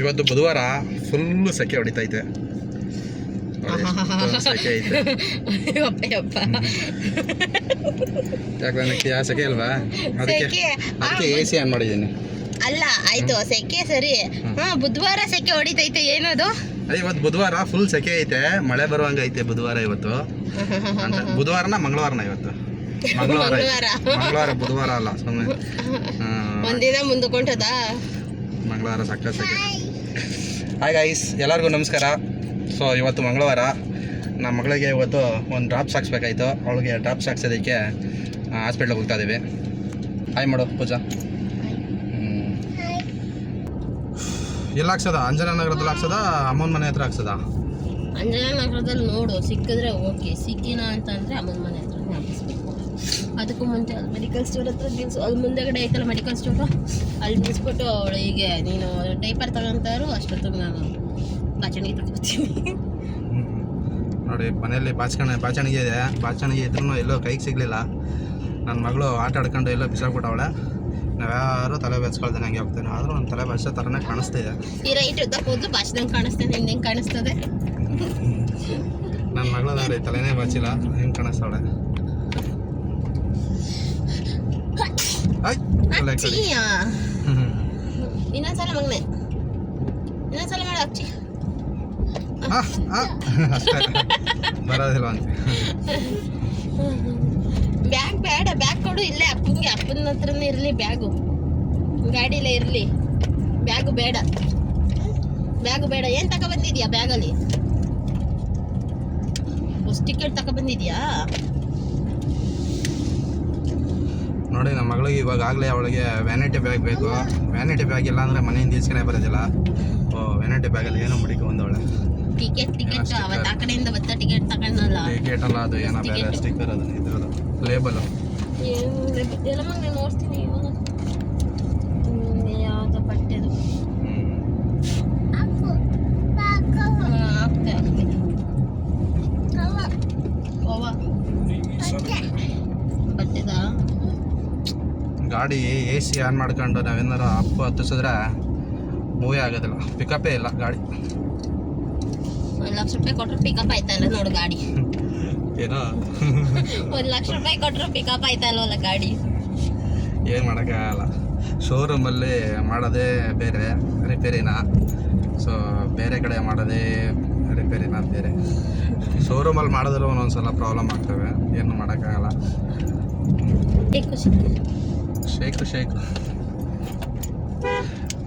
ಇವತ್ತು ಬುಧವಾರ ಫುಲ್ಲು ಸೆಕೆ ಹೊಡಿತೈತೆ. ಸೆಕೆ ಐತೆ. ಯಾಕೆ ನನಗೆ ಯಾ ಸೆಕೆ ಅಲ್ವಾ? ಅದಕ್ಕೆ ಅದಕ್ಕೆ ಎ ಸಿ ಆನ್ ಮಾಡಿದ್ದೀನಿ. ಅಲ್ಲ ಆಯ್ತು ಸೆಕೆ ಸರಿ. ಹಾ ಬುಧವಾರ ಸೆಕೆ ಹೊಡಿತೈತೆ ಏನದು? ಅದೇ ಇವತ್ತು ಬುಧವಾರ ಫುಲ್ ಸೆಕೆ ಐತೆ ಮಳೆ ಬರುವಂಗೆ ಐತೆ ಬುಧವಾರ ಇವತ್ತು. ಅಂತ ಬುಧವಾರನ ಮಂಗಳವಾರನ ಇವತ್ತು. ಮಂಗಳವಾರ ಮಂಗಳವಾರ. ಬುಧವಾರ ಅಲ್ಲ ಸುಮ್ಮನೆ ಒಂದಿನ ಮುಂದಕೊಂಟದ? ಮಂಗಳವಾರ ಸಕ್ಕ ಸೆಕೆ ಹಾಯ್ ಗೈಸ್ ಎಲ್ಲರಿಗೂ ನಮಸ್ಕಾರ. ಸೊ ಇವತ್ತು ಮಂಗಳವಾರ. ನಮ್ಮ ಮಗಳಿಗೆ ಇವತ್ತು ಒಂದು ಡ್ರಾಪ್ಸ್ ಹಾಕ್ಸ್ಬೇಕಾಯ್ತು ಅವಳಿಗೆ ಡ್ರಾಪ್ಸ್ ಹಾಕ್ಸೋದಕ್ಕೆ ಹಾಸ್ಪಿಟ್ಲಿಗೆ ಹೋಗ್ತಾ ಇದ್ದೀವಿ ಹಾಯ್ ಮಾಡು, ಪೂಜಾ. ಎಲ್ಲಿ ಹಾಕ್ಸೋದ? ಅಂಜನಾ ನಗರದಲ್ಲಿ ಹಾಕ್ಸೋದ? ಅಮ್ಮನ ಮನೆ ಹತ್ರ ಹಾಕ್ಸೋದ? ಅಂಜನಾ ನಗರದಲ್ಲಿ ನೋಡು, ಸಿಕ್ಕಿದ್ರೆ ಓಕೆ ಸಿಕ್ಕಿನ ಅಂತಂದರೆ ಅಮ್ಮನ ಮನೆ ಹತ್ರ. ಅದಕ್ಕೂ ಮುಂಚೆ ಅಲ್ಲಿ ಮೆಡಿಕಲ್ ಸ್ಟೋರ್ ಹತ್ರ ನಿಲ್ಸು ಅಲ್ಲಿ ಮುಂದೆಗಡೆ ಐತಲ್ಲ ಮೆಡಿಕಲ್ ಸ್ಟೋರು ಅಲ್ಲಿ ನಿಲ್ಸ್ಬಿಟ್ಟು ಹೀಗೆ ನೀನು ಡೈಪರ್ ತಗೊಂತಾರು ಅಷ್ಟೊತ್ತಿಗೆ ನಾನು ಬಾಚಣಿಗೆ ತಗೋತೀನಿ. ನೋಡಿ ಮನೆಯಲ್ಲಿ ಬಾಚಣ ಬಾಚಣಿಗೆ ಇದೆ. ಬಾಚಣಿಗೆ ಇದ್ರೂ ಎಲ್ಲೋ ಕೈಗೆ ಸಿಗಲಿಲ್ಲ. ನನ್ನ ಮಗಳು ಆಟ ಆಡ್ಕೊಂಡು ಎಲ್ಲೋ ಬಿಸಾಕ್ಬಿಟ್ಟವಳೆ. ನಾವ್ಯಾರು ತಲೆ ಬೆಚ್ಕೊಳ್ತೇನೆ ಹಂಗೆ ಹೋಗ್ತೇನೆ. ಆದರೂ ನನ್ನ ತಲೆ ಬೆಚ್ಚೋ ಥರನೇ ಕಾಣಿಸ್ತಿದೆ ಈ ರೈಟ್ ಉದ್ದ ಕೂದಲು ಕಾಣಿಸ್ತೇನೆ ನಿಂಗೆ ಹೆಂಗೆ ಕಾಣಿಸ್ತದೆ. ನನ್ನ ಮಗಳು ತಲೆನೇ ಬಾಚಿಲ್ಲ ಹೆಂಗೆ ಕಾಣಿಸ್ತಾವಳೆ ಆಯ್ ತಲೆ ಕಡಿ. ಅಚ್ಚಿಯ. ಇನ್ನೊಂದ್ಸಲ ಮಗನೆ ಇನ್ನೊಂದ್ಸಲ ಮಾಡು ಅಚ್ಚಿ ಅಷ್ಟೇ ಬರೋದಿಲ್ಲ ಅಂತ ಬ್ಯಾಗ್ ಬೇಡ ಬ್ಯಾಗ್ ಕೊಡು ಇಲ್ಲೇ ಅಪ್ಪನಿಗೆ ಅಪ್ಪನ ಹತ್ರನೇ ಇರಲಿ ಬ್ಯಾಗು ಗಾಡಿಲೇ ಇರಲಿ ಬ್ಯಾಗು ಬೇಡ ಬ್ಯಾಗು ಬೇಡ ಏನು ತಗೊಬಂದಿದ್ಯಾ ಬ್ಯಾಗಲ್ಲಿ ಬಸ್ ಟಿಕೆಟ್ ತಗೊಬಂದಿದ್ಯಾ ನೋಡಿ ನಮ್ಮ ಮಗಳಿಗೆ ಇವಾಗ ಆಗಲೇ ಅವಳಿಗೆ ವ್ಯಾನಿಟಿ ಬ್ಯಾಗ್ ಬೇಕು. ವ್ಯಾನಿಟಿ ಬ್ಯಾಗ್ ಇಲ್ಲ ಅಂದರೆ ಮನೆಯಿಂದ ಈಸ್ಕೊನೇ ಬರೋದಿಲ್ಲ. ಓ ವ್ಯಾನಿಟಿ ಬ್ಯಾಗಲ್ಲಿ ಏನೋ ಮುಡಿಕೆ ಬಂದವಳೆ. Ticket ticket. ಅವತ್ತು ಆ ಕಡೆಯಿಂದ ಬತ್ತ ಟಿಕೆಟ್ ತಗೊಂಡಲ್ಲ ಟಿಕೆಟ್ ಅಲ್ಲ ಅದು ಏನೋ ಬೇರೆ. ಸ್ಟಿಕ್ಕರ್ ಅದು ಇದ್ರದ್ದು. ಲೇಬಲ್ ಎಲ್ಲ ನೋಡ್ತೀನಿ. ಗಾಡಿ ಎ ಸಿ ಆನ್ ಮಾಡ್ಕೊಂಡು ನಾವೇನಾರ ಅಪ್ಪು ಹತ್ತಿಸಿದ್ರೆ ಮೂವೇ ಆಗೋದಿಲ್ಲ. ಪಿಕಪ್ಪೇ ಇಲ್ಲ ಗಾಡಿ. ಏನ್ ಲಕ್ಷ ರೂಪಾಯಿ ಅಲ್ಲಿ ಪಿಕಪ್ ಆಯ್ತಲ್ಲ ನೋಡು ಗಾಡಿ. ಏನೋ? ಒಂದ್ ಲಕ್ಷ ರೂಪಾಯಿ ಕೊಟ್ಟರು ಪಿಕಪ್ ಆಯ್ತಲ್ವಲ್ಲ ಗಾಡಿ. ಏನು ಮಾಡೋಕ್ಕಾಗಲ್ಲ. ಶೋರೂಮಲ್ಲಿ ಮಾಡೋದೇ ಬೇರೆ ರಿಪೇರಿನ? ಸೊ ಬೇರೆ ಕಡೆ ಮಾಡೋದೇ ರಿಪೇರಿನ ಬೇರೆ? ಶೋರೂಮಲ್ಲಿ ಮಾಡಿದ್ರೆ ಒಂದೊಂದ್ಸಲ ಪ್ರಾಬ್ಲಮ್ ಆಗ್ತವೆ. ಏನು ಮಾಡೋಕ್ಕಾಗಲ್ಲ. ಖುಷಿ ಶೇಕ್ ಶೇಕ್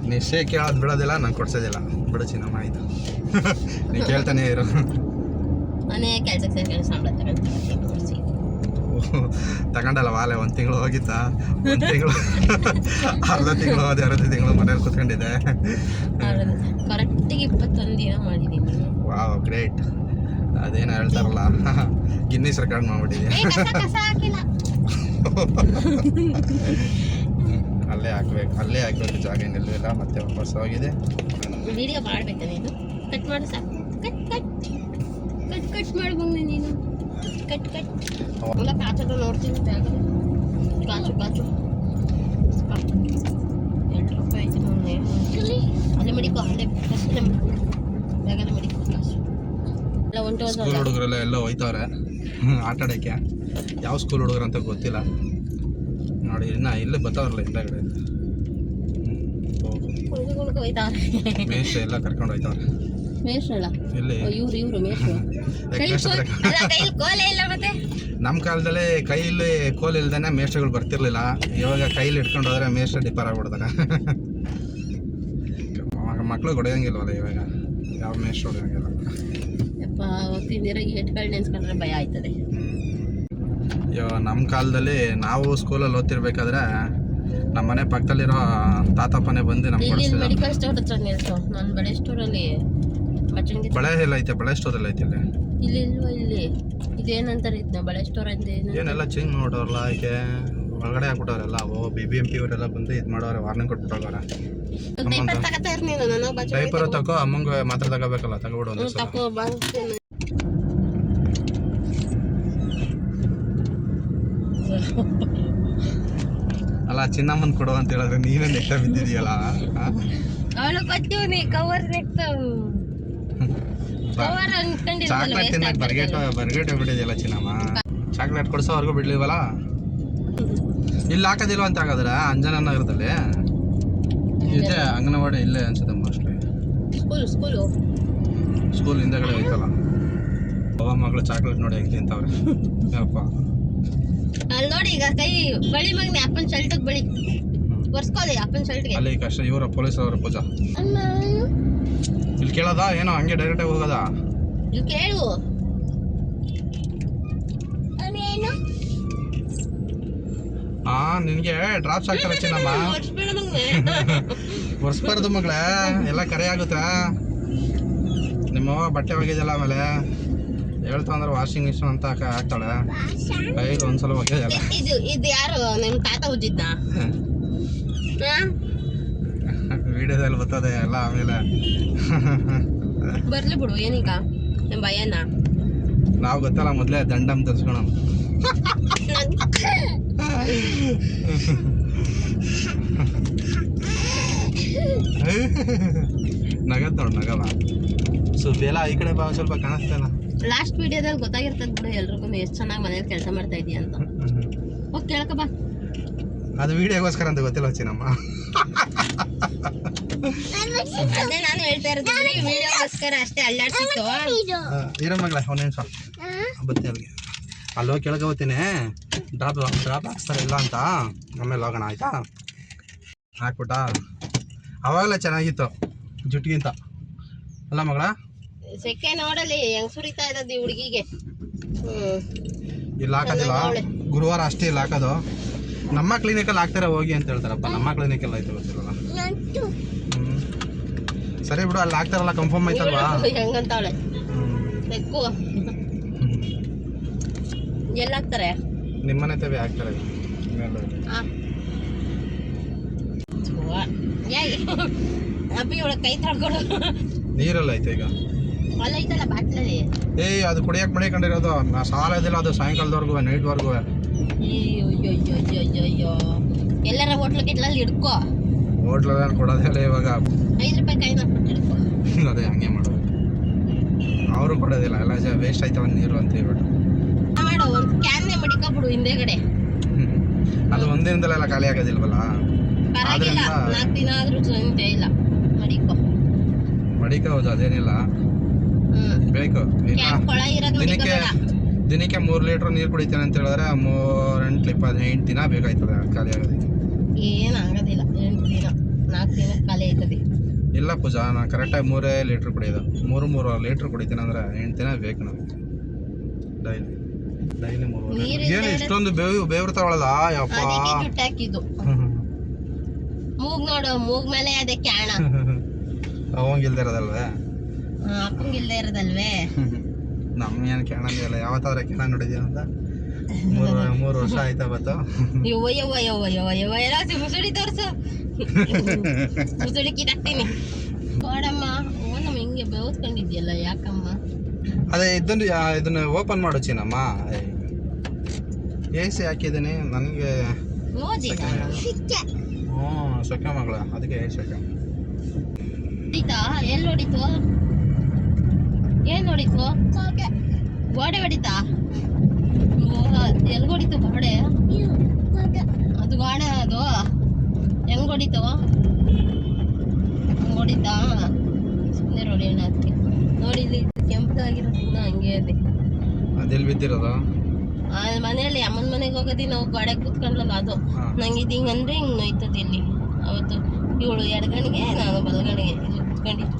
ನೀ ಶೇಕ್ ಯಾವ್ದು ಬಿಡೋದಿಲ್ಲ ನಾನು ಕೊಡ್ಸೋದಿಲ್ಲ. ಬಿಡು ಚಿನ್ನಮ್ಮ ಆಯಿತು ನೀ ಕೇಳ್ತಾನೆ ಇರು. ಮನೆ ಕೆಲ್ಸಕ್ಕೆ ಸೇರ್ಕೊಂಡು ಸಂಬಳ ತಗೊಂಡು ತಗೊಂಡಲ್ಲ ವಾಲೆ ಒಂದು ತಿಂಗಳು ಹೋಗಿತ್ತಾ? ಒಂದು ತಿಂಗಳು ಅರ್ಧ ತಿಂಗಳು ಹೋದೆ ಅರ್ಧ ತಿಂಗಳು ಮನೇಲಿ ಕೂತ್ಕೊಂಡಿದ್ದೆ. ಕರೆಕ್ಟಾಗಿ ಇಪ್ಪತ್ತೊಂದು ದಿನ ಮಾಡಿದ್ದೀನಿ ವಾವ್ ಗ್ರೇಟ್. ಅದೇನು ಹೇಳ್ತಾರಲ್ಲ. ಗಿನ್ನಿಸ್ ರೆಕಾರ್ಡ್ ಮಾಡ್ಬಿಟ್ಟಿದ್ಯಾ? ಅಲ್ಲೇ ಹಾಕ್ಬೇಕು ಅಲ್ಲೇ ಹಾಕ್ಬೇಕು ಜಾಗ ಏನಿಲ್ಲ ಮತ್ತೆ ವಾಪಸ್ ಹೋಗಿದೆ. ವಿಡಿಯೋ ಮಾಡ್ಬೇಕಾ ನೀನು? ಕಟ್ ಮಾಡು ಸಾಕು. ಕಟ್ ಕಟ್ ಕಟ್ ಕಟ್ ಮಾಡು ಬಂದೆ ನೀನು. ಕಟ್ ಕಟ್ ಎಲ್ಲ ಕಾಚದ ನೋಡ್ತೀನಿ ಜಾಗ ಕಾಚು ಕಾಚು ಎರಡು ರೂಪಾಯಿ ಆಯ್ತು ಮೊನ್ನೆ ಅಲ್ಲೇ ಮಡಿಕೋ ಅಲ್ಲೇ ಅಲ್ಲೇ ಮಡಿಕೋ ಬ್ಯಾಗಲ್ಲೇ ಮಡಿಕೋ ಕಾಸು ಎಲ್ಲ ಹೊಂಟು ಹುಡುಗರೆಲ್ಲ ಎಲ್ಲ ಹೋಯ್ತವ್ರೆ. ಆಟ ಆಡೋಕ್ಕೆ ಯಾವ ಸ್ಕೂಲ್ ಹುಡುಗರು ಅಂತ ಗೊತ್ತಿಲ್ಲ. ನೋಡಿ ಇನ್ನ ಇಲ್ಲೇ ಬರ್ತಾವ್ರಲ್ಲ ಹಿಂದಗಡೆ. ಮೇಷ ಎಲ್ಲ ಕರ್ಕೊಂಡು ಹೋಯ್ತವ್ರೆ. ನಮ್ಮ ಕಾಲದಲ್ಲಿ ಕೈಲಿ ಕೋಲ್ ಇಲ್ದೇನೆ ಮೇಷಗಳು ಬರ್ತಿರ್ಲಿಲ್ಲ. ಇವಾಗ ಕೈಲಿ ಇಟ್ಕೊಂಡು ಹೋದ್ರೆ ಮೇಷ ಡಿಪಾರ್ ಆಗ್ಬಿಡ್ತಾರೆ. ಮಕ್ಕಳು ಹೊಡೆಯಂಗಿಲ್ವಲ್ಲ ಇವಾಗ? ಯಾವ ಮೇಷ್ಟ್ರ ಹೊಡೆಯಂಗಿಲ್ಲ. ತಿಂದಿರೋ ಏಟ್ಗಳು ನೆನ್ಸ್ಕೊಂಡ್ರೆ ಭಯ ಆಯ್ತದೆ. ಅಯ್ಯೋ ನಮ್ಮ ಕಾಲದಲ್ಲಿ ನಾವು ಸ್ಕೂಲಲ್ಲಿ ಓದ್ತಿರ್ಬೇಕಾದ್ರೆ ನಮ್ಮ ಮನೆ ಪಕ್ಕದಲ್ಲಿರೋ ತಾತಪ್ಪನೇ ಬಂದು ನಮ್ಮ ಮೆಡಿಕಲ್ ಸ್ಟೋರ್ ಹತ್ರ ನಿಲ್ಸು. ನಾನು ಬಳೆ ಸ್ಟೋರಲ್ಲಿ ಬಳೆ ಎಲ್ಲ ಐತೆ ಬಳೆ ಸ್ಟೋರಲ್ಲಿ ಐತೆ ಇಲ್ಲಿ. ಇಲ್ಲಿ ಇಲ್ವಾ ಇಲ್ಲಿ? ಇದೇನಂತಾರೆ ಇದನ್ನ ಬಳೆ ಸ್ಟೋರ್ ಅಂತ ಏನು ಏನೆಲ್ಲ ಚೇಂಜ್ ಮಾಡೋರಲ್ಲ ಆಕೆ ಒಳಗಡೆ ಹಾಕ್ಬಿಟ್ಟವ್ರೆಲ್ಲ O B B M P ಅವರೆಲ್ಲ ಬಂದು ಇದು ಮಾಡೋರೆ ವಾರ್ನಿಂಗ್ ಕೊಟ್ಬಿಟ್ಟವ್ರೆ. ಪೇಪರ್ ಡೈಪರ್ ತಗೋ ಅಮ್ಮಂಗೆ ಮಾತ್ರ ತಗೋಬೇಕಲ್ಲ ತಗೋಬಿಡು ಒಂದು ಅಲ್ಲ ಚಿನ್ನಮ್ಮನ್ ಕೊಡು ಅಂತ ಹೇಳಿದ್ರೆ ನೀವೇ ನೆಟ್ಟ ಬಿದ್ದಿದೆಯಲ್ಲ ಅವಳು ಕೊಟ್ಟಿವ್ನಿ ಕವರ್ ನೆಕ್ತ ಕವರ್ ಚಾಕ್ಲೇಟ್ ತಿನ್ನಕ್ ಬರ್ಗೇಟ್ ಬರ್ಗೇಟ್ ಬಿಟ್ಟಿದೆಯಲ್ಲ ಚಿನ್ನಮ್ಮ. ಚಾಕ್ಲೇಟ್ ಕೊಡ್ಸೋವರೆಗೂ ಬಿಡ್ಲಿಲ್ವಲ್ಲ? ಇಲ್ಲಿ ಹಾಕೋದಿಲ್ವ ಅಂತ ಹಾಗಾದ್ರೆ? ಅಂಜನನಗರದಲ್ಲಿ ಇದೆ ಅಂಗನವಾಡಿ ಇಲ್ಲೇ ಅನ್ಸುತ್ತೆ ಮೋಸ್ಟ್ಲಿ ಸ್ಕೂಲ್ ಸ್ಕೂಲು ಸ್ಕೂಲ್ ಹಿಂದೆಗಡೆ ಐತಲ್ಲ ಅವ ಮಗಳು ಚಾಕ್ಲೇಟ್ ನೋಡಿ ಹೆಂಗ್ ತಿಂತಾವ್ರೆ. ಅಪ್ಪ ಅಲ್ಲಿ ನೋಡಿ ಈಗ ಕೈ ಬಳಿ ಮಗನೆ ಅಪ್ಪನ ಶರ್ಟಿಗೆ ಬಳಿ. ಒರ್ಸ್ಕೊಳ್ಳಿ ಅಪ್ಪನ ಶರ್ಟ್ಗೆ ಅಲ್ಲಿ ಕಷ್ಟ ಇವರ ಪೊಲೀಸ್ ಅವರ ಪೂಜಾ. ಇಲ್ಲಿ ಕೇಳೋದಾ? ಏನೋ ಹಂಗೆ ಡೈರೆಕ್ಟಾಗಿ ಹೋಗೋದಾ? ಇಲ್ಲಿ ಕೇಳು. ಹಾ ನಿನ್ಗೆ ಡ್ರಾಪ್ಸ್ ಹಾಕ್ತಾರೆ ಚಿನ್ನಮ್ಮ. ಒರ್ಸ್ಬಾರ್ದು ಮಗಳೇ ಎಲ್ಲ ಕರೆ ಆಗುತ್ತೆ? ನಿಮ್ಮವ್ವ ಬಟ್ಟೆ ಒಗೆದಿಲ್ಲ ಆಮೇಲೆ. ಹೇಳ್ತಾ ಅಂದ್ರೆ ವಾಷಿಂಗ್ ಮಿಷಿನ್ ಅಂತ ಹಾಕ ಹಾಕ್ತಾಳೆ. ಕೈಗೆ ಒಂದ್ಸಲ ಒಗೆದಿಲ್ಲ. ಇದು ಇದು ಯಾರು? ನಿಮ್ಮ ತಾತ ವಿಡಿಯೋದಲ್ಲಿ ಬರ್ತದೆ ಎಲ್ಲ ಆಮೇಲೆ. ಬರ್ಲಿ ಬಿಡು ಏನೀಗ? ನಿಮ್ ಭಯನ? ನಾವು ಗೊತ್ತಲ್ಲ ಮೊದಲೇ ದಂಡಮ್ ತರ್ಸ್ಕೊಳ ನಗದ್ ನೋಡು ನಗವ. ಸುಬ್ಬೆಲ್ಲ ಈ ಕಡೆ ಬಾ ಸ್ವಲ್ಪ ಕಾಣಿಸ್ತಲ್ಲ ಲಾಸ್ಟ್ ವಿಡಿಯೋದಲ್ಲಿ ಗೊತ್ತಾಗಿರ್ತದ ಬಿಡು ಎಲ್ರಿಗೂ ಎಷ್ಟು ಚೆನ್ನಾಗಿ ಮನೇಲಿ ಕೆಲಸ ಮಾಡ್ತಾ ಇದೀಯ ಅಂತ. ಹೋಗಿ ಕೇಳಕ ಬಾ. ಅದು ವಿಡಿಯೋಗೋಸ್ಕರ ಅಂತ ಗೊತ್ತಿಲ್ಲ ಚಿನ್ನಮ್ಮ. ಅದೇ ನಾನು ಹೇಳ್ತಾ ಇರೋದು ವಿಡಿಯೋಗೋಸ್ಕರ ಅಷ್ಟೇ ಅಲ್ಲಾಡ್ಸಿತ್ತು ಇರೋ ಮಗಳ ಒಂದ್ ನಿಮಿಷ. ಬತ್ತೆ ಅಲ್ಲಿಗೆ ಅಲ್ಲಿ ಹೋಗಿ ಕೆಳಗೆ ಹೋಗ್ತೀನಿ. ಡ್ರಾಪ್ ಡ್ರಾಪ್ ಹಾಕ್ಸ್ತಾರೆ ಇಲ್ಲ ಅಂತ. ಆಮೇಲೆ ಹೋಗೋಣ ಆಯಿತಾ? ಹಾಕ್ಬಿಟ್ಟ. ಅವಾಗಲೇ ಚೆನ್ನಾಗಿತ್ತು ಜುಟ್ಟಿಗಿಂತ ಅಲ್ಲ ಮಗಳ? ಸೆಕೆ ನೋಡಲಿ ಹೆಂಗ್ ಸುರಿತಾ ಇರೋದು ಹುಡುಗಿಗೆ. ಇಲ್ಲ ಹಾಕೋದಿಲ್ಲ. ಗುರುವಾರ ಅಷ್ಟೇ ಇಲ್ಲಿ ಹಾಕೋದು. ನಮ್ಮ ಕ್ಲಿನಿಕಲ್ಲಿ ಹಾಕ್ತಾರೆ ಹೋಗಿ ಅಂತ ಹೇಳ್ತಾರಪ್ಪ. ನಮ್ಮ ಕ್ಲಿನಿಕಲ್ಲಿ ಆಯ್ತು ಗೊತ್ತಿರಲ್ಲ ಹ್ಮ್. ಸರಿ ಬಿಡು ಅಲ್ಲಿ ಹಾಕ್ತಾರಲ್ಲ ಕನ್ಫರ್ಮ್ ಆಯ್ತಲ್ವಾ? ಎಲ್ಲ ಹಾಕ್ತಾರೆ ನಿಮ್ಮನೆ ತವೆ ಹಾಕ್ತಾರೆ ಅಪ್ಪಿ ಇವಳ ಕೈ ತಡ್ಕೊಡು ನೀರೆಲ್ಲ ಐತೆ ಈಗ? ಅಲ್ಲ ಐತಲ್ಲ ಬಾಟ್ಲಲ್ಲಿ? ಏಯ್ ಅದು ಕುಡಿಯಕ್ಕೆ ಮಡಿಕೊಂಡಿರೋದು ನಾ ಸಾಲದಿಲ್ಲ ಅದು ಸಾಯಂಕಾಲದವರೆಗೂ ನೈಟ್ವರೆಗೂ. ಅಯ್ಯೋ ಅಯ್ಯೋ ಅಯ್ಯೋ ಅಯ್ಯೋ ಅಯ್ಯೋ ಎಲ್ಲರ ಹೋಟ್ಲು ಗಿಟ್ಲಲ್ಲಿ ಹಿಡ್ಕೋ. ಹೋಟ್ಲಲ್ಲಿ ಕೊಡೋದಿಲ್ಲ ಇವಾಗ ಐದು ರೂಪಾಯಿ ಕೈನ ಕೊಟ್ಟು ಹಿಡ್ಕೋ. ಅದೇ ಹಂಗೆ ಮಾಡೋದು. ಅವರು ಕೊಡೋದಿಲ್ಲ ಎಲ್ಲ ವೇಸ್ಟ್ ಆಯ್ತವ ನೀರು ಅಂತ ಹೇಳ್ಬಿಟ್ಟು. ಮಾಡು ಒಂದು ಕ್ಯಾನ್ನೇ ಮಡಿಕೊಬಿಡು ಹಿಂದೆಗಡೆ. ಅದು ಒಂದಿನದಲ್ಲೆಲ್ಲ ಖಾಲಿ ಆಗೋದಿಲ್ವಲ್ಲ? ಪರವಾಗಿಲ್ಲ ನಾಲ್ಕು ದಿನ ಆದ್ರೂ ಚಿಂತೆ ಇಲ್ಲ ಮಡಿಕೋ. ಮಡಿಕ ಹೌದು ಅದೇನಿಲ್ಲ. ಬೇಕು ದಿನಕ್ಕೆ ದಿನಕ್ಕೆ ಮೂರು ಲೀಟ್ರ್ ನೀರು ಕುಡಿತೇನೆ ಅಂತ ಹೇಳಿದ್ರೆ ಮೂರ್ ಎಂಟು ಇಪ್ಪತ್ತು ಎಂಟು ದಿನ ಬೇಕಾಯ್ತದೆ ಖಾಲಿ ಆಗೋದಕ್ಕೆ. ಏನು ಆಗೋದಿಲ್ಲ ಎಂಟು ದಿನ ನಾಲ್ಕು ದಿನ ಖಾಲಿ ಆಯ್ತದೆ. ಇಲ್ಲ ಪೂಜಾ ನಾನು ಕರೆಕ್ಟಾಗಿ ಮೂರೇ ಲೀಟ್ರ್ ಕುಡಿಯೋದು. ಮೂರು ಮೂರು ಲೀಟ್ರ್ ಕುಡಿತೀನಿ ಅಂದ್ರೆ ಎಂಟು ದಿನ ಬೇಕು ನಮಗೆ. ಡೈಲಿ. ಡೈಲಿ ಮೂರು ಏನು ಇಷ್ಟೊಂದು ಬೇವು ಬೇವ್ರತಾವಳಲ್ಲ ಯಪ್ಪ. ಅದಕ್ಕೆ ಜುಟ್ಟು ಹಾಕಿದ್ದು ಮೂಗ್ ನೋಡು ಮೂಗ್ ಮೇಲೆ ಅದೇ ಕ್ಯಾಣ. ಅವಂಗಿಲ್ದಿರೋದಲ್ವೇ ಅಪ್ಪಂಗಿಲ್ದೇ ಇರೋದಲ್ವೇ? ನಮ್ಮ ಏನು ಕೇಳಂಗಿಲ್ಲ ಯಾವತ್ತಾದ್ರೆ ಕೇಳ ನೋಡಿದ್ಯಾ ಅಂತ? ಮೂರು ಮೂರು ವರ್ಷ ಆಯ್ತಾ ಬತ್ತು ಯವ್ವ ಯವ್ವ ಯವ್ವ ಯವ್ವ ಯವ್ವ ಎಲ್ಲ ಮುಸುಳಿ ತೋರ್ಸು. ಮುಸುಳಿ ಕಿಡಾಕ್ತೀನಿ ನೋಡಮ್ಮ ಓ ನಮ್ಮ ಹಿಂಗೆ ಬೇವ್ಸ್ಕೊಂಡಿದ್ಯಲ್ಲ ಯಾಕಮ್ಮ? ಅದೇ ಇದನ್ನು ಇದನ್ನ ಓಪನ್ ಮಾಡು ಚಿನ್ನಮ್ಮ ಎ ಸಿ ಹಾಕಿದ್ದೀನಿ? ನನಗೆ ಓದಿ ಹ್ಞೂ ಸೊಕ್ಕ ಮಗಳ. ಅದಕ್ಕೆ ಸೊಕ್ಕ ಎಲ್ಲಿ ಹೊಡಿತು? ಏನ್ ಹೊಡಿತು? ಗೋಡೆ ಹೊಡಿತಾ? ಎಲ್ಲಿ ಹೊಡಿತು ಗೋಡೆ? ಅದು ಗೋಡೆ ಅದು? ಹೆಂಗ್ ಹೊಡಿತು? ಹಂಗ್ ಹೊಡಿತಾ? ಸುಮ್ಮನೆ ಹೊಡಿಯೋಣ ಅದಕ್ಕೆ ನೋಡಿ ಇಲ್ಲಿ ಕೆಂಪದಾಗಿರೋದು ಇನ್ನೂ ಹಂಗೆ ಇದೆ. ಅದೆಲ್ಲಿ ಬಿದ್ದಿರೋದು? ಆ ಮನೆಯಲ್ಲಿ ಅಮ್ಮನ ಮನೆಗೆ ಹೋಗೋದಿ ನಾವು ಗೋಡೆ ಕೂತ್ಕೊಂಡ್ಲಲ್ಲ ಅದು. ನಂಗೆ ಇದು ಹಿಂಗಂದ್ರೆ ಹಿಂಗೆ ನೋಯ್ತದೆ ಇಲ್ಲಿ. ಅವತ್ತು ಇವಳು ಎಡಗಣಿಗೆ ನಾನು ಬಲಗಣಿಗೆ ಇಲ್ಲಿ ಕುತ್ಕೊಂಡಿದ್ದು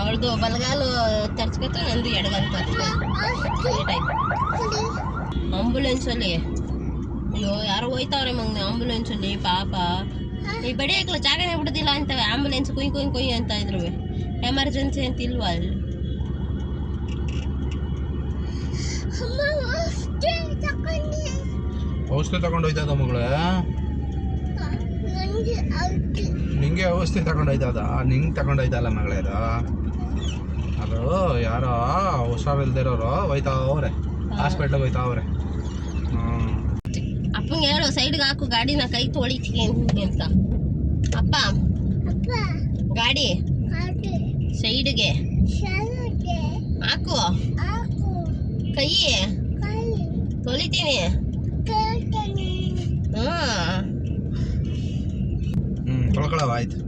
ಅವಳದು ಬಲಗಾಲು ತರ್ಚ್ಕೊತ ನಂದು ಎಡಗಾಲು ತರ್ಚ್ಕೊಂಡು ಆಂಬುಲೆನ್ಸಲ್ಲಿ. ಅಯ್ಯೋ ಯಾರೋ ಹೋಯ್ತಾವ್ರೆ ಆಂಬುಲೆನ್ಸ್ ಆಂಬುಲೆನ್ಸಲ್ಲಿ ಪಾಪ. ಈ ಬಡಿ ಹಾಕಲು ಜಾಗನೇ ಬಿಡೋದಿಲ್ಲ ಅಂತ ಆಂಬುಲೆನ್ಸ್ ಕುಯ್ ಕುಯ್ ಕುಯ್ ಅಂತ ಇದ್ರು. ಎಮರ್ಜೆನ್ಸಿ ಅಂತ ಇಲ್ವಾ ಅಲ್ಲಿ ಔಷಧಿ ತಗೊಂಡು. ಹೋಯ್ತದ ಮಗಳೇ? ನಿಂಗೆ ಔಷಧಿ. ತಗೊಂಡು ಹೋಯ್ತದ ನಿಂಗೆ ತಗೊಂಡು ಹೋಯ್ತಲ್ಲ ಮಗಳೇ ಅದು? ಅದು ಯಾರೋ ಹುಷಾರಿಲ್ದಿರೋರು ಹೋಯ್ತಾವ್ರೆ ಹಾಸ್ಪಿಟ್ಲಿಗೆ ಹೋಯ್ತಾವ್ರೆ ಅಪ್ಪಂಗೆ ಹೇಳು ಸೈಡ್ಗೆ ಹಾಕು ಗಾಡಿನ ಕೈ ತೊಳಿತೀನಿ ಅಂತ. ಅಪ್ಪ. ಗಾಡಿ. ಸೈಡ್ಗೆ ಹಾಕು. ಕೈ. ತೊಳಿತೀನಿ. ತೊಳ್ಕೊಳವ ಆಯ್ತು.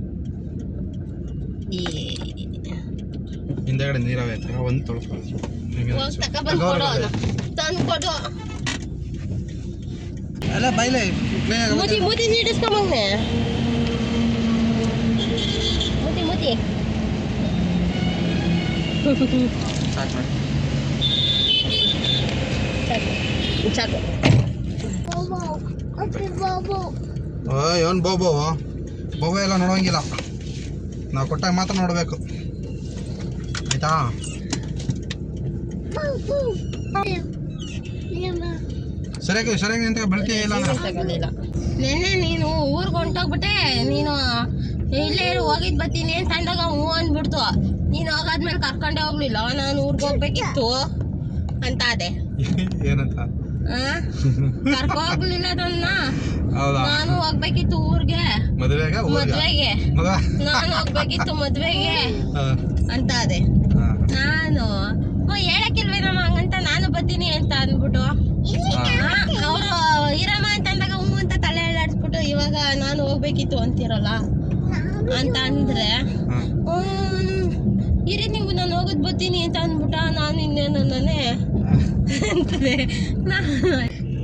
ಹಿಂದೆಗಡೆ ನೀರವೆ ಆಯ್ತು. ಒಂದು ತೊಳ್ಕೊಳ್ಳಿ ಹೋಗಿ ತಗೊಬಂದು ಕೊಡು ತಂದು ಕೊಡು. ಅಲ್ಲ ಬೈಲೆ ಮುದಿ ಮುದಿ ನೀಡಿಸ್ಕೊಂಬಂದೆ ಮುದಿ ಮುದಿ ಸಾಕು ಸಾಕು ಓ ಏನು ಬೋ ಬೋಬೋ ಎಲ್ಲ ನೋಡೋಂಗಿಲ್ಲ. ನಾವು ಕೊಟ್ಟಾಗ ಮಾತ್ರ ನೋಡಬೇಕು. ಆಯ್ತಾ? ಸರಿಯಾಗಿ ಸರಿಯಾಗಿ ನಿಂತ ಬೆಳಿತೀಯ ಇಲ್ಲ ನೆನ್ನೆ ನೀನು ಊರಿಗೆ ಹೊಂಟೋಗ್ಬಿಟ್ಟೆ. ನೀನು ಇಲ್ಲೇ ಹೋಗಿದ್ ಬರ್ತೀನಿ ಅಂತ ಅಂದಾಗ ಹ್ಞೂ ಅಂದ್ಬಿಡ್ತು. ನೀನು ಕರ್ಕೊಂಡೆ ಕರ್ಕೊಂಡೇ ಹೋಗ್ಲಿಲ್ಲ. ನಾನು ಊರ್ಗ್ ಹೋಗ್ಬೇಕಿತ್ತು ಅಂತ ಅದೇ ಏನಂತ? ಕರ್ಕೊ ಹೋಗ್ಲಿಲ್ಲ ನನ್ನ ಹೌದಾ? ನಾನು ಹೋಗ್ಬೇಕಿತ್ತು ಊರ್ಗೆ. ಮದುವೆಗ ನಾನು ಹೋಗ್ಬೇಕಿತ್ತು ಮದ್ವೆಗೆ. ಅಂತ ಅದೇ ನಾನು ಓ ಹೇಳಕ್ಕಿಲ್ವೇನಮ್ಮ ಹಂಗಂತ ನಾನು ಬರ್ತೀನಿ ಅಂತ ಅಂದ್ಬಿಟ್ಟು. ಅವರು ಇರಮ್ಮ ಅಂತ ಅಂದಾಗ ಹ್ಞೂ ಅಂತ ತಲೆ ಅಲ್ಲಾಡ್ಸ್ಬಿಟ್ಟು ಇವಾಗ ನಾನು ಹೋಗ್ಬೇಕಿತ್ತು ಅಂತಿರಲ್ಲ? ಅಂತ ಅಂದ್ರೆ ಹಾಂ. ಇರಿ ನೀವು ನಾನು ಹೋಗೋದು ಬರ್ತೀನಿ ಅಂತ ಅಂದ್ಬಿಟ್ಟ ನಾನು ಇನ್ನೇನು ನಾನೇ ಅಂತದೆ ನಾನು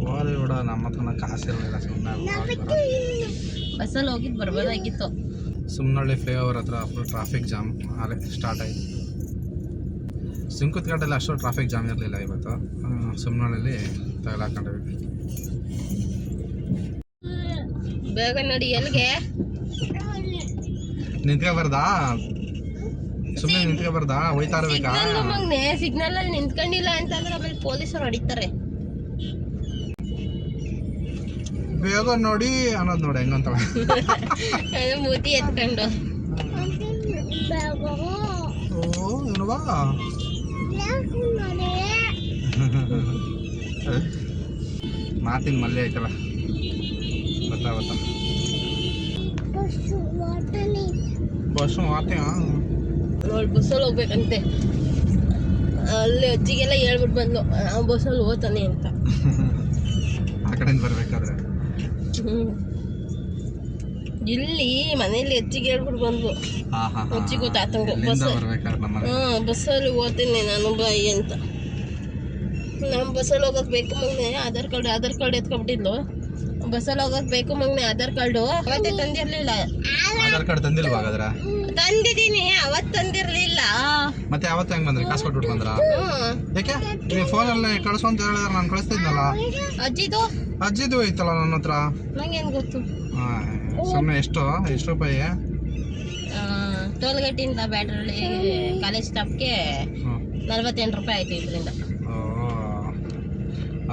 ಹೋಗ್ಲಿ ಬಿಡ ನಮ್ಮ ಹತ್ರ ಕಾಸು ಇರಲಿಲ್ಲ ಸುಮ್ಮನೆ ಬಸ್ಸಲ್ಲಿ ಹೋಗಿದ್ದು ಬರ್ಬೋದಾಗಿತ್ತು. ಸುಮ್ಮನಳ್ಳಿ ಫ್ಲೈಓವರ್ ಹತ್ರ ಫುಲ್ ಟ್ರಾಫಿಕ್ ಜಾಮ್ ಅಲ್ಲೇ ಸ್ಟಾರ್ಟ್ ಆಯಿತು. ಸುಂಕುತ್ಕಟ್ಟಲ್ಲಿ ಅಷ್ಟು ಟ್ರಾಫಿಕ್ ಜಾಮ್ ಇರಲಿಲ್ಲ ಇವತ್ತು. ಸುಮ್ಮನಳ್ಳಿಲಿ ತಗಲಾಕೊಂಡಿವಿ ಬೇಗ ನೋಡಿ ಎಲ್ಲಿಗೆ? ನಿಂತ್ಕೊಬಾರ್ದಾ ಸುಮ್ಮನೆ ನಿಂತ್ಕೊಬಾರ್ದಾ? ಹೋಯ್ತಾ ಇರ್ಬೇಕಾ ಸಿಗ್ನಲ್ ಮಗ್ನೆ ಸಿಗ್ನಲ್ ಅಲ್ಲಿ ನಿಂತ್ಕೊಂಡಿಲ್ಲ ಅಂತಂದ್ರೆ ಆಮೇಲೆ ಪೊಲೀಸರು ಹೊಡಿತಾರೆ ಬೇಗ ನೋಡಿ ಅನ್ನೋದು ನೋಡಿ ಹೆಂಗಂತ ಅದು ಮೂತಿ ಎತ್ಕೊಂಡು. ಓ ಏನವಾ ಮಾತಿನ ಮಲ್ಲೆ ಐತಲ್ಲ. ಬಸ್ ಗೊತ್ತಾ ಬಸ್ಸು ಮಾತೆ ನೋಡಿ ಬಸ್ಸಲ್ಲಿ ಹೋಗ್ಬೇಕಂತೆ. ಅಲ್ಲಿ ಅಜ್ಜಿಗೆಲ್ಲ ಹೇಳ್ಬಿಟ್ಟು ಬಂದ್ಲು ನಾವು ಬಸ್ಸಲ್ಲಿ ಹೋಗ್ತಾನೆ ಅಂತ. ಆ ಕಡೆಯಿಂದ ಬರ್ಬೇಕಾದ್ರೆ. ಇಲ್ಲಿ ಮನೇಲಿ ಅಜ್ಜಿಗೆ ಹೇಳ್ಬಿಟ್ಟು ಬಂದ್ಲು. ಅಜ್ಜಿಗೂ ತಾತಂಗೂ ಬಸ್ ಹಾ ಬಸ್ಸಲ್ಲಿ ಹೋಗ್ತೀನಿ ನಾನು ಬಾಯಿ ಅಂತ. ನಮ್ಮ ಬಸ್ಸಲ್ಲಿ ಹೋಗಕ್ ಬೇಕು ಮೊನ್ನೆ ಆಧಾರ್ ಕಾರ್ಡ್ ಆಧಾರ್ ಕಾರ್ಡ್ ಎತ್ಕೊಂಡ್ಬಿಟ್ಟಿದ್ಲು. ಬಸ್ಸಲ್ಲಿ ಹೋಗಕ್ ಬೇಕು ಮಗ್ನೆ ಆಧಾರ್ ಕಾರ್ಡು. ಅವತ್ತೇ ತಂದಿರ್ಲಿಲ್ಲ. ಆಧಾರ್ ಕಾರ್ಡ್ ತಂದಿಲ್ವಾ ಹಾಗಾದ್ರ? ತಂದಿದ್ದೀನಿ ಅವತ್ ತಂದಿರ್ಲಿಲ್ಲ. ಮತ್ತೆ ಯಾವತ್ತು ಹೆಂಗ್ ಬಂದ್ರಿ? ಕಾಸು ಕೊಟ್ಬಿಟ್ಟು ಬಂದ್ರ? ಯಾಕೆ? ನೀವು ಫೋನಲ್ಲಿ ಕಳಿಸು ಅಂತ ಹೇಳಿದ್ರೆ ನಾನು ಕಳಿಸ್ತಿದ್ನಲ್ಲ ಅಜ್ಜಿದು? ಅಜ್ಜಿದು ಐತಲ್ಲ ನನ್ನ ಹತ್ರ. ನಂಗೇನ್ ಗೊತ್ತು? ಸುಮ್ಮನೆ ಎಷ್ಟು ಎಷ್ಟು ರೂಪಾಯಿ. ಟೋಲ್ಗೇಟಿಂದ ಬ್ಯಾಟ್ರಲ್ಲಿ ಕಾಲೇಜ್ ಸ್ಟಾಪ್ಗೆ. ನಲ್ವತ್ತೆಂಟು ರೂಪಾಯಿ ಆಯ್ತು ಇದರಿಂದ.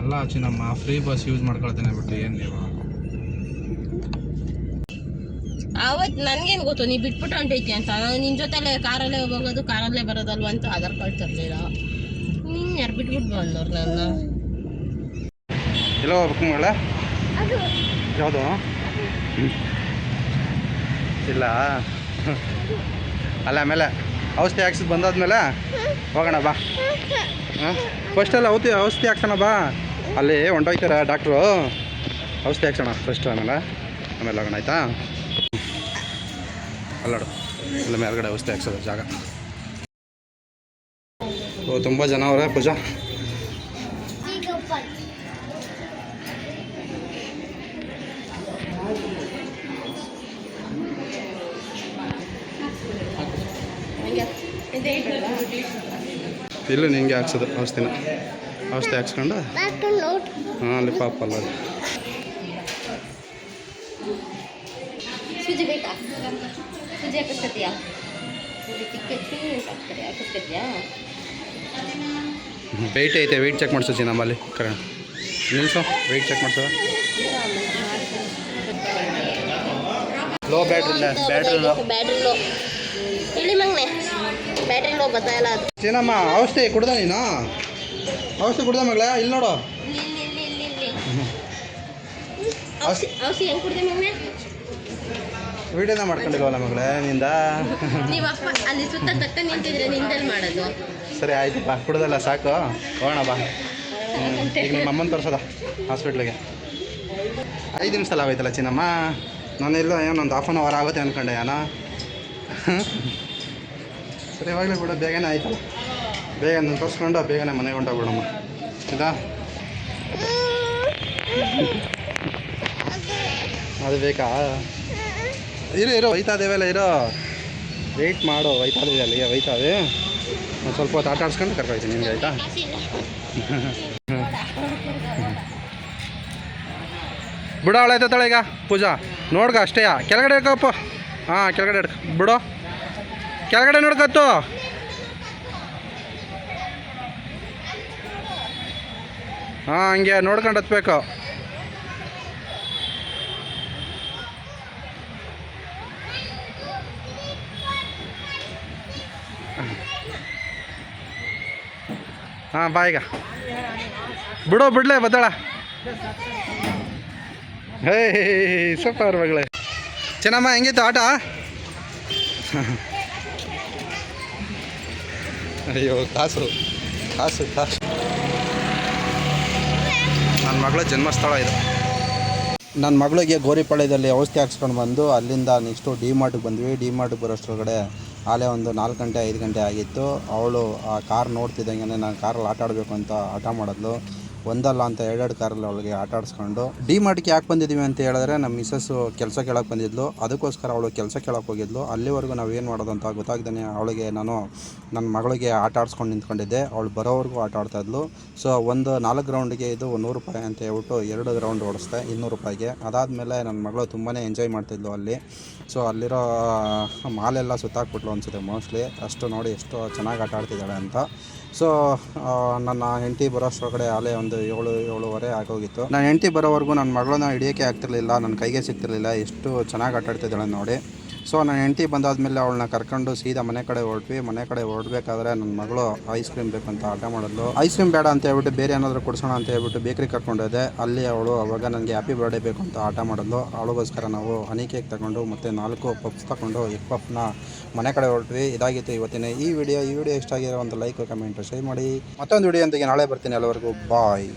ಓ ಅಲ್ಲ ಚಿನ್ನಮ್ಮ ಫ್ರೀ ಬಸ್ ಯೂಸ್ ಮಾಡ್ಕೊಳ್ತೇನೆ ಬಿಟ್ಟು ಏನು ನೀವು? ಅವತ್ ನನ್ಗೇನ್ ಗೊತ್ತು ನೀ ಬಿಟ್ಬಿಟ್ಟು ಹೊಂಟೈತಿ ಅಂತ ನಾನು ನಿನ್ ಜೊತೆಲೆ ಕಾರಲ್ಲೇ ಹೋಗೋದು ಕಾರಲ್ಲೇ ಬರೋದಲ್ವ ಅಂತ ಆಧಾರ್ ಕಾರ್ಡ್ ತರಲಿಲ್ಲ ನೀನ್ ಯಾರು ಬಿಟ್ಬಿಟ್ಟು ಬಂದವ್ರು ನನ್ನ? ಎಲ್ಲ ಹೋಗ್ಬೇಕು ಮಗಳ? ಯಾವುದು? ಇಲ್ಲ. ಅಲ್ಲ ಆಮೇಲೆ ಔಷಧಿ ಹಾಕ್ಸಿದ್ ಬಂದಾದ್ಮೇಲೆ ಹೋಗೋಣ ಬಾ. ಹಾಂ ಫಸ್ಟೆಲ್ಲ ಔತಿ ಔಷಧಿ ಹಾಕ್ಸೋಣ ಬಾ. ಅಲ್ಲಿ ಹೊಂಟೋಗ್ತಾರ ಡಾಕ್ಟ್ರು? ಔಷಧಿ ಹಾಕ್ಸೋಣ ಫಸ್ಟ್ ಆಮೇಲೆ. ಆಮೇಲೆ ಹೋಗೋಣ ಆಯ್ತಾ? ಅಲ್ಲಾಡು ಅಲ್ಲ ಮೇಲ್ಗಡೆ ಔಷಧಿ ಹಾಕ್ಸೋದು ಜಾಗ. ಓ ತುಂಬ ಜನ ಅವರೇ ಪೂಜಾ. ಇಲ್ಲ ನಿಂಗೆ ಹಾಕ್ಸೋದು ಔಷಧಿನ. ಔಷಧಿ ಹಾಕ್ಸ್ಕೊಂಡು? ಹಾಂ ಅಲ್ಲಿ ಪಾಪ ಅಲ್ಲ ವೆಯ್ಟ್ ಐತೆ ವೆಯ್ಟ್ ಚೆಕ್ ಮಾಡಿಸು ನಮ್ಮಲ್ಲಿ ಕರೆ. ನಿಲ್ಸು ವೆಯ್ಟ್ ಚೆಕ್ ಮಾಡಿಸೋ low battery battery low battery low ಇಲ್ಲಿ ಮಂಗ್ನೆ. ಬ್ಯಾಟ್ರಿ ಲೋ ಬರ್ತಾ ಇಲ್ಲ ಅದು. ಏನಮ್ಮ ಔಷಧಿ ಕುಡ್ದ ನೀನು? ಔಷಧಿ ಕುಡ್ದ ಮಗಳ? ಇಲ್ಲಿ ನೋಡು. ಔಷಧಿ ಹೆಂಗ್ ಕುಡ್ದೆ ವಿಡಿಯೋನ ಮಾಡ್ಕೊಂಡಿಲ್ವಲ್ಲ ಮಗಳೇ ನಿಂದ? ನೀವು ಅಪ್ಪ ಅಲ್ಲಿ ಸುತ್ತ ತಕ್ಕ ನಿಂತಿದ್ರೆ ನಿಂದಲ್ಲಿ ಮಾಡೋದು. ಸರಿ ಆಯ್ತು ಬಾ. ಕುಡ್ದಲ್ಲ ಸಾಕು. ಹೋಗೋಣ ಬಾ. ಈಗ ನಿಮ್ಮ ಅಮ್ಮನ ತೋರ್ಸೋದ ಹಾಸ್ಪಿಟ್ಲಿಗೆ. ಐದು ನಿಮಿಷ ಆಗೋಯ್ತಲ್ಲ ಚಿನ್ನಮ್ಮ? ನಾನೆಲ್ಲ ಏನೋ ಒಂದು ಹಾಫ್ ಆನ್ ಅವರ್ ಆಗುತ್ತೆ ಅಂದ್ಕೊಂಡೆ ಏನೋ ಸರಿ ಇವಾಗಲೇ ಬಿಡು ಬೇಗನೆ ಆಯ್ತಲ್ಲ. ಬೇಗ ತೋರಿಸ್ಕೊಂಡು, ಬೇಗನೆ ಮನೆಗೆ ಹೊಂಟೋಗ್ಬಿಡಮ್ಮ. ಆಯ್ತಾ? ಅದು ಬೇಕಾ? ಇರೋ ಇರೋ ಒಯ್ತಾ ಇರೋ. ವೆಯ್ಟ್ ಮಾಡು ಒಯ್ತಾ ಅಲ್ಲಿಗೆ ಒಯ್ತಾ ಒಂದು ಸ್ವಲ್ಪ ಹೊತ್ತು ಆಟ ಆಡ್ಸ್ಕೊಂಡು ಕರ್ಕೊಳ್ತೀನಿ ನಿಮಗೆ ಆಯಿತಾ? ಬಿಡೋ ಅವಳೆ ಆಯ್ತಾಳೆ ಈಗ, ಪೂಜಾ. ನೋಡ್ಗ ಅಷ್ಟೇಯಾ? ಕೆಳಗಡೆ ಹಿಡ್ಕಪ್ಪ ಹಾಂ, ಕೆಳಗಡೆ ಹಿಡ್ಕ. ಬಿಡೋ. ಕೆಳಗಡೆ ನೋಡ್ಕತ್ತು ಹಾಂ, ಹಂಗೆ ನೋಡ್ಕೊಂಡು ಹತ್ಬೇಕು. ಹಾಂ, ಬಾ ಬಿಡು, ಬಿಡ್ಲೆ ಬದ್ದಾಳ ಹೇ ಸೂಪರ್ ಮಗಳೇ. ಚೆನ್ನಮ್ಮ, ಹೆಂಗಿತ್ತು ಆಟ? ಅಯ್ಯೋ, ಕಾಸು ಕಾಸು ಕಾಸು. ಮಗಳ ಜನ್ಮಸ್ಥಳ ಇದು. ನನ್ನ ಮಗಳಿಗೆ ಗೋರಿಪಾಳ್ಯದಲ್ಲಿ ಔಷಧಿ ಹಾಕ್ಸ್ಕೊಂಡು ಬಂದು ಅಲ್ಲಿಂದ ನೆಕ್ಸ್ಟು ಡಿ ಮಾರ್ಟ್ಗೆ ಬಂದ್ವಿ. ಡಿ ಮಾರ್ಟ್ಗೆ ಬರೋಷ್ಟ್ರೊಳಗಡೆ ಆಲೇ ಒಂದು ನಾಲ್ಕು ಗಂಟೆ, ಐದು ಗಂಟೆ ಆಗಿತ್ತು. ಅವಳು ಆ ಕಾರ್ ನೋಡ್ತಿದ್ದಂಗೆ ನಾನು ಕಾರಲ್ಲಿ ಆಟ ಆಡಬೇಕು ಅಂತ ಆಟ ಮಾಡಿದ್ಲು. ಒಂದಲ್ಲ ಅಂತ ಎರಡೆರಡು ಕಾರಲ್ಲಿ ಅವಳಿಗೆ ಆಟ ಆಡಿಸ್ಕೊಂಡು, ಡಿ ಮಾರ್ಟ್ಗೆ ಯಾಕೆ ಬಂದಿದ್ದೀವಿ ಅಂತ ಹೇಳಿದ್ರೆ ನಮ್ಮ ಮಿಸ್ಸಸ್ಸು ಕೆಲಸ ಕೇಳೋಕೆ ಬಂದಿದ್ಲು. ಅದಕ್ಕೋಸ್ಕರ ಅವಳು ಕೆಲಸ ಕೇಳಕ್ಕೆ ಹೋಗಿದ್ಲು. ಅಲ್ಲಿವರೆಗೂ ನಾವು ಏನು ಮಾಡೋದು ಅಂತ ಗೊತ್ತಾಗ್ದೇ ಅವಳಿಗೆ ನಾನು ನನ್ನ ಮಗಳಿಗೆ ಆಟ ಆಡಿಸ್ಕೊಂಡು ನಿಂತ್ಕೊಂಡಿದ್ದೆ. ಅವಳು ಬರೋವರೆಗೂ ಆಟ ಆಡ್ತಾಯಿದ್ಲು ಸೊ ಒಂದು ನಾಲ್ಕು ಗ್ರೌಂಡಿಗೆ ಇದು ನೂರು ರೂಪಾಯಿ ಅಂತ ಹೇಳ್ಬಿಟ್ಟು ಎರಡು ಗ್ರೌಂಡ್ ಓಡಿಸ್ದೆ, ಇನ್ನೂರು ರೂಪಾಯಿಗೆ. ಅದಾದಮೇಲೆ ನನ್ನ ಮಗಳು ತುಂಬಾ ಎಂಜಾಯ್ ಮಾಡ್ತಿದ್ಲು ಅಲ್ಲಿ. ಸೊ ಅಲ್ಲಿರೋ ಮಾಲೆಲ್ಲ ಸುತ್ತಾಕ್ಬಿಟ್ಲು ಅನಿಸುತ್ತೆ ಮೋಸ್ಟ್ಲಿ ಅಷ್ಟು ನೋಡಿ ಎಷ್ಟು ಚೆನ್ನಾಗಿ ಆಟ ಆಡ್ತಿದ್ದಾಳೆ ಅಂತ. ಸೊ ನನ್ನ ಹೆಂಡತಿ ಬರೋಷ್ಟೊಳಗಡೆ ಆಲೇ ಒಂದು ಏಳು, ಏಳುವರೆ ಆಗೋಗಿತ್ತು. ನನ್ನ ಹೆಂಡತಿ ಬರೋವರೆಗೂ ನನ್ನ ಮಗಳನ್ನ ಹಿಡಿಯೋಕ್ಕೆ ಆಗ್ತಿರ್ಲಿಲ್ಲ, ನನ್ನ ಕೈಗೆ ಸಿಗ್ತಿರ್ಲಿಲ್ಲ. ಎಷ್ಟು ಚೆನ್ನಾಗಿ ಆಟಾಡ್ತಿದ್ದಾಳೆ ನೋಡಿ. ಸೊ ನನ್ನ ಹೆಂಡತಿ ಬಂದಾದಮೇಲೆ ಅವಳನ್ನ ಕರ್ಕೊಂಡು ಸೀದಾ ಮನೆ ಕಡೆ ಹೊರಟ್ವಿ. ಮನೆ ಕಡೆ ಹೊರಡ್ಬೇಕಾದ್ರೆ ನನ್ನ ಮಗಳು ಐಸ್ ಕ್ರೀಮ್ ಬೇಕಂತ ಆಟ ಮಾಡಿದ್ಲು. ಐಸ್ ಕ್ರೀಮ್ ಬೇಡ ಅಂತ ಹೇಳ್ಬಿಟ್ಟು ಬೇರೆ ಏನಾದರೂ ಕೊಡಿಸೋಣ ಅಂತ ಹೇಳ್ಬಿಟ್ಟು ಬೇಕ್ರಿ ಕರ್ಕೊಂಡೋದೆ. ಅಲ್ಲಿ ಅವಳು ಅವಾಗ ನನಗೆ ಹ್ಯಾಪಿ ಬರ್ಡೇ ಬೇಕು ಅಂತ ಆಟ ಮಾಡಿದ್ಲು. ಅವಳಿಗೋಸ್ಕರ ನಾವು ಹನಿ ಕೇಕ್ ತಗೊಂಡು ಮತ್ತು ನಾಲ್ಕು ಪಪ್ಸ್ ತಗೊಂಡು ಎಗ್ ಪಪ್ನ ಮನೆ ಕಡೆ ಹೊರಟ್ವಿ. ಇದಾಗಿತ್ತು ಇವತ್ತಿನ ಈ ವಿಡಿಯೋ ಈ ವಿಡಿಯೋ ಇಷ್ಟ ಆಗಿರೋ ಒಂದು ಲೈಕ್ ಕಮೆಂಟ್ ಶೇರ್ ಮಾಡಿ. ಮತ್ತೊಂದು ವಿಡಿಯೋ ಅಂತಿಗೆ ನಾಳೆ ಬರ್ತೀನಿ. ಎಲ್ಲವರೆಗೂ ಬಾಯ್